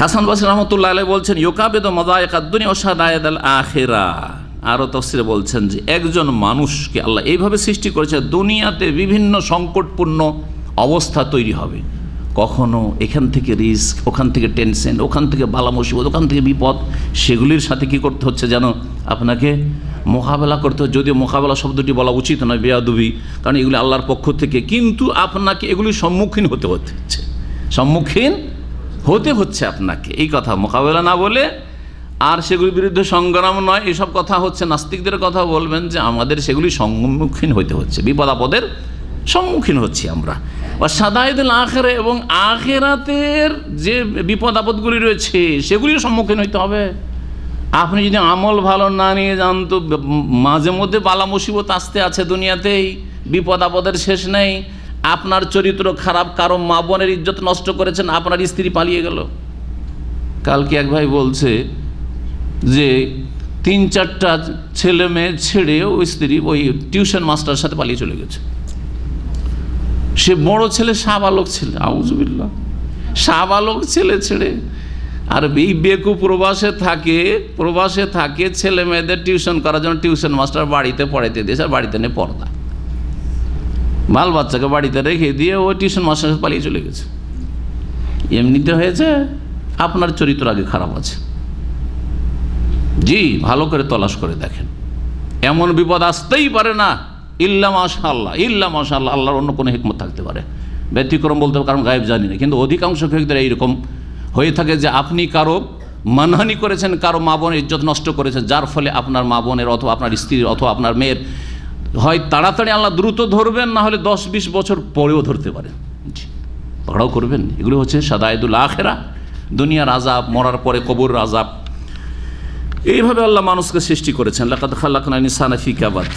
হাসান বাসির রহমতুল্লাহ আলাই বলছেন ইয়োকাবেদ মদায়কাদ্দুনি ওসাদায়দ আল আখেরা। আরও তফসিরে বলছেন যে, একজন মানুষকে আল্লাহ এইভাবে সৃষ্টি করেছে, দুনিয়াতে বিভিন্ন সংকটপূর্ণ অবস্থা তৈরি হবে। কখনো এখান থেকে রিস্ক, ওখান থেকে টেনশন, ওখান থেকে বালা মুসিবত, ওখান থেকে বিপদ, সেগুলির সাথে কি করতে হচ্ছে যেন আপনাকে মোকাবেলা করতে হচ্ছে যদিও মোকাবেলা শব্দটি বলা উচিত নয়, বেয়াদুবি, কারণ এগুলি আল্লাহর পক্ষ থেকে, কিন্তু আপনাকে এগুলির সম্মুখীন হতে হচ্ছে। সম্মুখীন হতে হচ্ছে আপনাকে। এই কথা মোকাবেলা না বলে আর সেগুলির বিরুদ্ধে সংগ্রাম নয়, এসব কথা হচ্ছে, নাস্তিকদের কথা বলবেন যে আমাদের সেগুলি সম্মুখীন হতে হচ্ছে। বিপদ আপদের সম্মুখীন হচ্ছি আমরা। বা সাদায়দুল আখেরে এবং আখেরাতের যে বিপদ আপদগুলি রয়েছে সেগুলির সম্মুখীন হইতে হবে। আপনি যদি আমল ভালো না নিয়ে যান তো মাঝে মধ্যে বালা মুসিবত আসতে আছে দুনিয়াতেই, বিপদ আপদের শেষ নেই। আপনার চরিত্র খারাপ, কারও মা বোনের ইজ্জত নষ্ট করেছেন, আপনার স্ত্রী পালিয়ে গেল। কালকে এক ভাই বলছে যে, তিন চারটা ছেলে মেয়ে ছেড়ে ওই স্ত্রী ওই টিউশন মাস্টারের সাথে পালিয়ে চলে গেছে। সে বড় ছেলে সাবালক ছেলে আউজবিল্লা সাবালক ছেলে ছেড়ে, আর এই বেকু প্রবাসে থাকে প্রবাসে থাকে ছেলে মেয়েদের টিউশন করার জন্য টিউশন মাস্টার বাড়িতে পড়াইতে দিয়েছে, আর বাড়িতে নেই পর্দা। বাল বাচ্চাকে বাড়িতে রেখে দিয়ে ও টিউশন মাস্টার পালিয়ে চলে গেছে। এমনিতে হয়েছে, আপনার চরিত্র আগে খারাপ আছে। জি, ভালো করে তলাশ করে দেখেন। এমন বিপদ আসতেই পারে না। ইল্লা মাশাল্লাহ ইল্লা মাশাল্লাহ আল্লাহর অন্য কোনো হিকমত থাকতে পারে। ব্যতিক্রম বলতে কারণ গায়েব জানি না, কিন্তু অধিকাংশ ক্ষেত্রে এইরকম হয়ে থাকে যে আপনি কারও মানহানি করেছেন, কারও মা বোনের ইজ্জত নষ্ট করেছেন, যার ফলে আপনার মা বোনের অথবা আপনার স্ত্রীর অথবা আপনার মেয়ের হয় তাড়াতাড়ি আল্লাহ দ্রুত ধরবেন, না হলে দশ বিশ বছর পরেও ধরতে পারেন। পড়াও করবেন এগুলো হচ্ছে সাদায়দুল আখেরা, দুনিয়ার আজাব মরার পরে কবর আজাব এইভাবে আল্লাহ মানুষকে সৃষ্টি করেছেন। লাকাত খাল্লাকনা সানাফি ফিকাবাদ